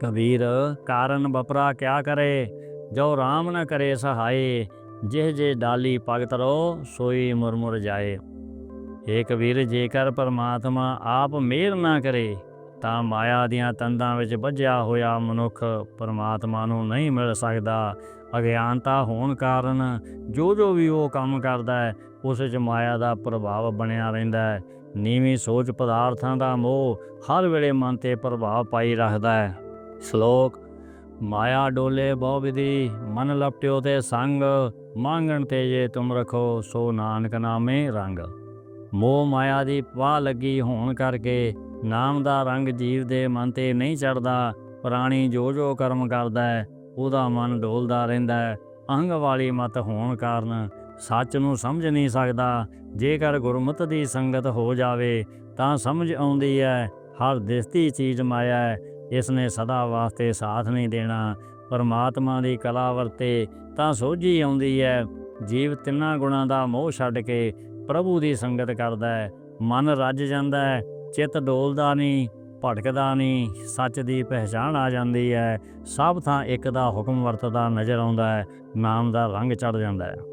ਕਬੀਰ, ਕਾਰਨ ਬਪਰਾ ਕਿਆ ਕਰੇ? ਜੋ RAM ਨ ਕਰੇ ਸਹਾਏ, ਜਿਹ ਜੇ ਡਾਲੀ ਭਗਤ ਰੋ ਸੋਈ ਮੁਰਮੁਰ ਜਾਏ। ਏ ਕਬੀਰ, ਜੇਕਰ ਪਰਮਾਤਮਾ ਆਪ ਮਿਹਰ ਨਾ ਕਰੇ, ਤਾਂ ਮਾਇਆ ਦੀਆਂ ਤੰਦਾਂ ਵਿੱਚ ਵੱਜਿਆ ਹੋਇਆ ਮਨੁੱਖ ਪਰਮਾਤਮਾ ਨੂੰ ਨਹੀਂ ਮਿਲ ਸਕਦਾ। ਅਗਿਆਨਤਾ ਹੋਣ ਕਾਰਨ ਜੋ ਜੋ ਵੀ ਉਹ ਕੰਮ ਕਰਦਾ ਹੈ, ਉਸ ਵਿੱਚ ਮਾਇਆ ਦਾ ਪ੍ਰਭਾਵ ਬਣਿਆ ਰਹਿੰਦਾ ਹੈ। ਨੀਵੀਂ ਸੋਚ ਪਦਾਰਥਾਂ ਦਾ ਮੋਹ ਹਰ ਵੇਲੇ ਮਨ ਤੇ ਪ੍ਰਭਾਵ ਪਾਈ ਰੱਖਦਾ ਹੈ। ਸ਼ਲੋਕ, ਮਾਇਆ ਡੋਲੇ ਬਹੁ ਵਿਧੀ, ਮਨ ਲਪਟਿਓ ਤੇ ਸੰਗ, ਮੰਗਣ ਤੇ ਜੇ ਤੁਮ ਰਖੋ ਸੋ ਨਾਨਕ ਨਾਮੇ ਰੰਗ। ਮੋਹ ਮਾਇਆ ਦੀ ਪਾਹ ਲੱਗੀ ਹੋਣ ਕਰਕੇ ਨਾਮ ਦਾ ਰੰਗ ਜੀਵ ਦੇ ਮਨ ਤੇ ਨਹੀਂ ਚੜਦਾ ਪ੍ਰਾਣੀ ਜੋ ਜੋ ਕਰਮ ਕਰਦਾ ਹੈ, ਉਹਦਾ ਮਨ ਡੋਲਦਾ ਰਹਿੰਦਾ ਹੈ। ਅਹੰਗ ਵਾਲੀ ਮਤ ਹੋਣ ਕਾਰਨ ਸੱਚ ਨੂੰ ਸਮਝ ਨਹੀਂ ਸਕਦਾ। ਜੇਕਰ ਗੁਰਮਤ ਦੀ ਸੰਗਤ ਹੋ ਜਾਵੇ, ਤਾਂ ਸਮਝ ਆਉਂਦੀ ਹੈ, ਹਰ ਦਿਸਤੀ ਚੀਜ਼ ਮਾਇਆ ਹੈ ਇਸ ਨੇ ਸਦਾ ਵਾਸਤੇ ਸਾਥ ਨਹੀਂ ਦੇਣਾ। ਪਰਮਾਤਮਾ ਦੀ ਕਲਾ ਵਰਤੇ ਤਾਂ ਸੋਝੀ ਆਉਂਦੀ ਹੈ ਜੀਵ ਤਿੰਨਾਂ ਗੁਣਾਂ ਦਾ ਮੋਹ ਛੱਡ ਕੇ ਪ੍ਰਭੂ ਦੀ ਸੰਗਤ ਕਰਦਾ ਹੈ ਮਨ ਰੱਜ ਜਾਂਦਾ ਹੈ ਚਿੱਤ ਡੋਲਦਾ ਨਹੀਂ, ਭਟਕਦਾ ਨਹੀਂ, ਸੱਚ ਦੀ ਪਹਿਚਾਣ ਆ ਜਾਂਦੀ ਹੈ ਸਭ ਥਾਂ ਇੱਕ ਦਾ ਹੁਕਮ ਵਰਤਦਾ ਨਜ਼ਰ ਆਉਂਦਾ ਹੈ ਨਾਮ ਦਾ ਰੰਗ ਚੜ ਜਾਂਦਾ ਹੈ